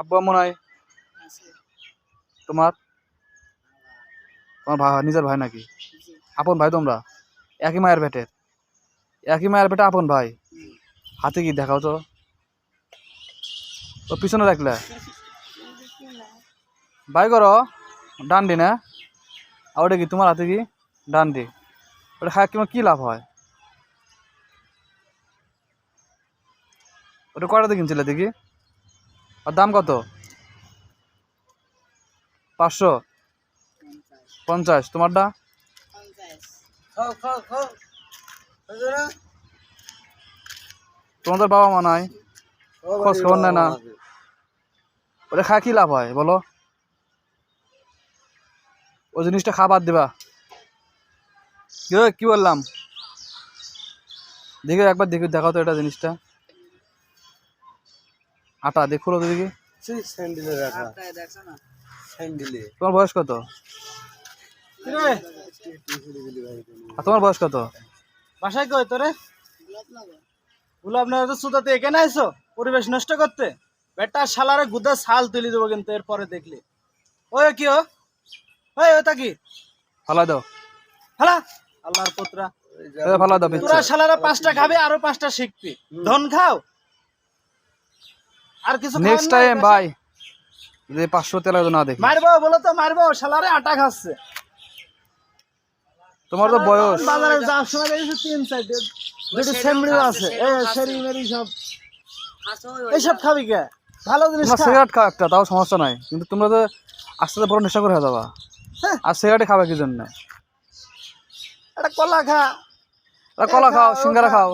আব্বু আম্মু নাই? তোমার? তোমার ভাই নিজের ভাই নাকি? আপন ভাই তোমরা? একই মায়ের পেটের একই মায়ের পেটে আপন ভাই? হাতে কি দেখাও তো? ও পিছনে রাখলে? বাই করো ডান্ডি না? আর ওটা কি তোমার হাতে কি? ডান্ডি। ওটা খায় তোমার কি লাভ হয়? ওটা কটাতে কিনছিলে দেখি? আর দাম কত? পাঁচশো। পঞ্চাশ। তোমারটা? তোমাদের বাবা মা নাই? খোঁজ খবর নেয় না? ওটা খা কি লাভ হয়, বলো? ওই জিনিসটা খাবার দিবা। কি বললাম? দেখে, একবার দেখে, দেখাও তো এটা জিনিসটা। আটা দেখো তো দেখি সেই স্যান্ডেলে রাখা আপনারা দেখছ না। স্যান্ডেলে। তোমার বয়স কত? আর তোমার বয়স কত? বাসায় কই তোরে? গুলাবনগর তো সুতাতে এখানে আইসো পরিবেশ নষ্ট করতে? বেটা শালারে গুদা ছাল তুলি দেবো কিন্তু এরপরে দেখলি। ওই কি ও? ওই ওটা কি? ফালা দাও। হালা আল্লাহর পুত্রা। ফালা দাও তোরা শালারা পাঁচটা খাবে আরও পাঁচটা শিখবি। ধন খাও আর কিছু নেক্সট টাইম ভাই যদি পাঁচশো তেল না দেখি মারবো বলো তো মারবো শালারে আটা খাচ্ছে। তোমার তো বয়স। বাজারে যাওয়ার সময় দেখেছি তিন সাইডে দুটো সেমড়িও আছে এ সেরি মেরি সব। এইসব খাবি কে? ভালো জিনিস। সিগারেট খাও একটা তাও সমস্যা নাই। কিন্তু তোমরা তো আস্তে আস্তে বড় নেশা করে হয়ে যাবা। হ্যাঁ। আর সিগারেট খাবে কি জন্য? একটা কলা খা। কলা খাও সিঙ্গারা খাও।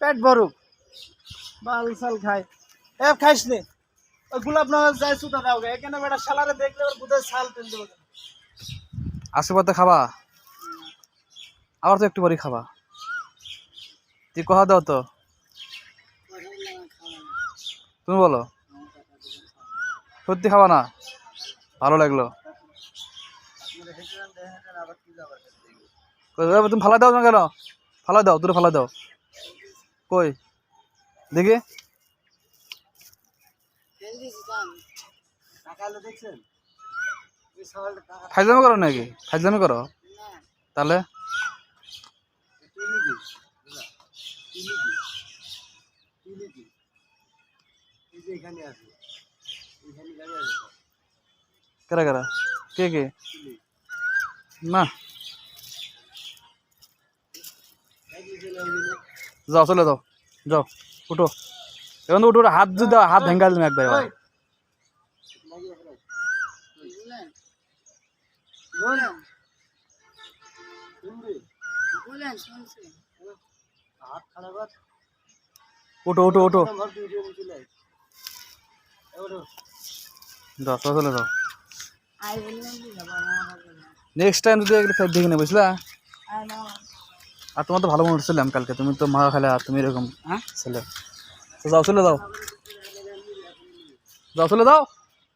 পেট ভরুক। বাল সাল খাই এ নি। আশীর্বাদে খাবা। আবার তো একটু পরেই খাবা। তুই কথা দাও তো। তুমি বলো। সত্যি খাবা না? ভালো লাগল। তুমি ফালা দাও না কেন? ফালা দাও দূরে ফালা দাও। কই? দেখি। ফাইজলামি করো নাকি? ফাইজলামি করো। তাহলে। কেরা কেরা? কে কে? না। যাও, চলে যাও। যাও, উঠো। এখন তো উঠো উঠো, হাত যদি হাত ভেঙ্গা তুমি একবার চলে যাও বললাম কি যাব আমার নেক্সট টাইম যদি দেখে নেবে বুঝলা? না আর তোমার তো ভালো মনে ছিলাম কালকে তুমি তো মারা খেলে তুমি এরকম হ্যাঁ ছেলে। যাও চলে যাও। যাও চলে যাও।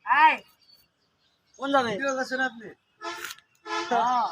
আই কোন যাবে? আপনি? হ্যাঁ।